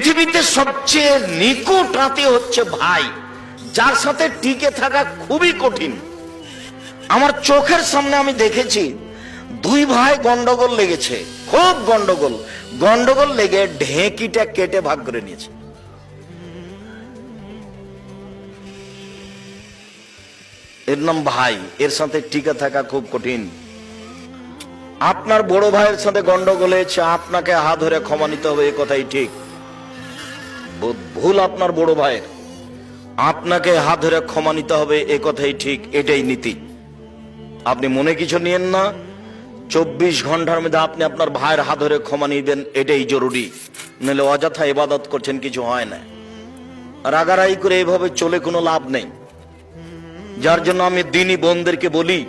পৃথিবীতে সবচেয়ে নিকট আত্মীয় হচ্ছে ভাই, যার সাথে টিকে থাকা খুবই কঠিন। আমার চোখের সামনে আমি দেখেছি, দুই ভাই গন্ডগোল লেগেছে, খুব গন্ডগোল। গন্ডগোল লেগে ঢেঁকিটা কেটে ভাগ করে নিয়েছে। এর নাম ভাই, এর সাথে টিকে থাকা খুব কঠিন। আপনার বড় ভাইয়ের সাথে গন্ডগোল হয়েছে, আপনাকে হাত ধরে ক্ষমা নিতে হবে, এ কথাই ঠিক। ভুল আপনার বড় ভাইয়ের। আপনাকে হাত ধরে ক্ষমা নিতে হবে, এ কথাই ঠিক, এটাই নীতি। আপনি মনে কিছু নিয়েন না, চব্বিশ ঘণ্টার মধ্যে আপনি আপনার ভাইয়ের হাত ধরে ক্ষমা নিবেন এটাই জরুরি। নাহলে অযথা ইবাদত করছেন, কিছু হয় না। রাগারাই করে এভাবে চলে কোনো লাভ নেই। যার জন্য আমি দিনী বোনদেরকে বলি,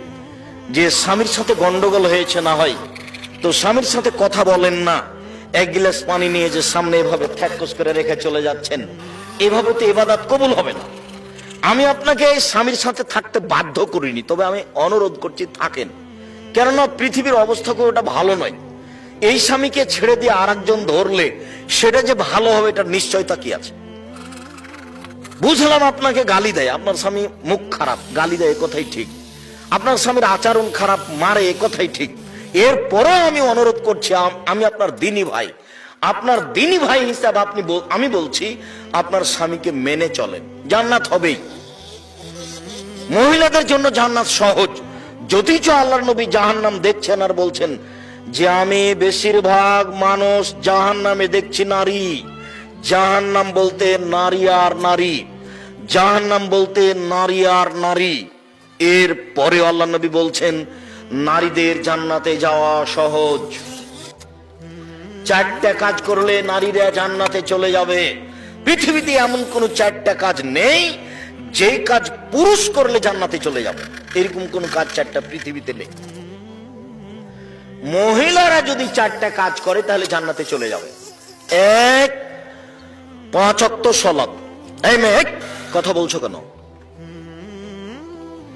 যে স্বামীর সাথে গন্ডগোল হয়েছে না হয়, তো স্বামীর সাথে কথা বলেন না। এক গিলাস পানি নিয়ে যে সামনে এভাবে থ্যাকস করে রেখে চলে যাচ্ছেন, এভাবে তো এবাদাত কবুল হবে না। আমি আপনাকে এই স্বামীর সাথে থাকতে বাধ্য করিনি, তবে আমি অনুরোধ করছি থাকেন। কেননা পৃথিবীর অবস্থা খুব ওটা ভালো নয়। এই স্বামীকে ছেড়ে দিয়ে আর ধরলে সেটা যে ভালো হবে এটা নিশ্চয়তা কি আছে? বুঝলাম আপনাকে গালি দেয়, আপনার স্বামী মুখ খারাপ, গালি দেয় কথাই ঠিক। আপনার স্বামীর আচরণ খারাপ, মারে কথাই ঠিক। এরপরেও আমি অনুরোধ করছি, আমি আপনার দিনী ভাই। আপনার দিনী ভাই হিসাবে আপনি আমি বলছি, আপনার স্বামীকে মেনে চলেন। জান্নাত হবেই। মহিলাদের জন্য জান্নাত সহজ। যদিচ আল্লাহর নবী জাহান্নাম দেখছেন আর বলছেন, যে আমি বেশিরভাগ মানুষ জাহান্নামে দেখছি নারী। জাহান্নাম বলতে নারী আর নারী। জাহান্নাম বলতে নারী আর নারী। এর পরে আল্লাহ নবী বলছেন নারীদের জান্নাতে যাওয়া সহজ। চারটা কাজ করলে নারীরা জান্নাতে চলে যাবে। পৃথিবীতে এমন কোন চারটা কাজ নেই, যে কাজ পুরুষ করলে জান্নাতে চলে যাবে। এরকম কোন কাজ চারটা পৃথিবীতে নেই। মহিলারা যদি চারটা কাজ করে, তাহলে জান্নাতে চলে যাবে। এক পাঁচক্ত সলাপ এই মেয়ে কথা বলছো কেন?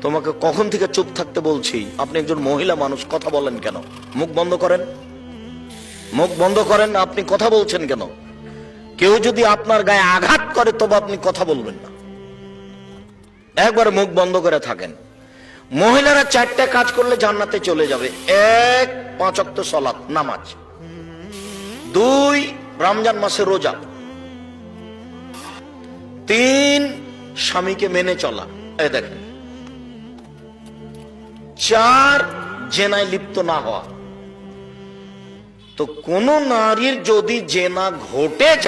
তোমাকে কখন থেকে চুপ থাকতে বলছি? আপনি একজন মহিলা মানুষ, কথা বলেন কেন? মুখ বন্ধ করেন। মুখ বন্ধ করেন, আপনি কথা বলছেন কেন? কেউ যদি আপনার গায়ে আঘাত করে, তবে আপনি কথা বলবেন না। একবার মুখ বন্ধ করে থাকেন। মহিলারা চারটা কাজ করলে জান্নাতে চলে যাবে। এক পাঁচক্ত সলাৎ, নামাজ। দুই, রমজান মাসে রোজা। তিন, স্বামীকে মেনে চলা। এই দেখেন চার জেনায় লিপ্ত না হওয়া। তো কোন নারীর যদি জেনা ঘটে যায়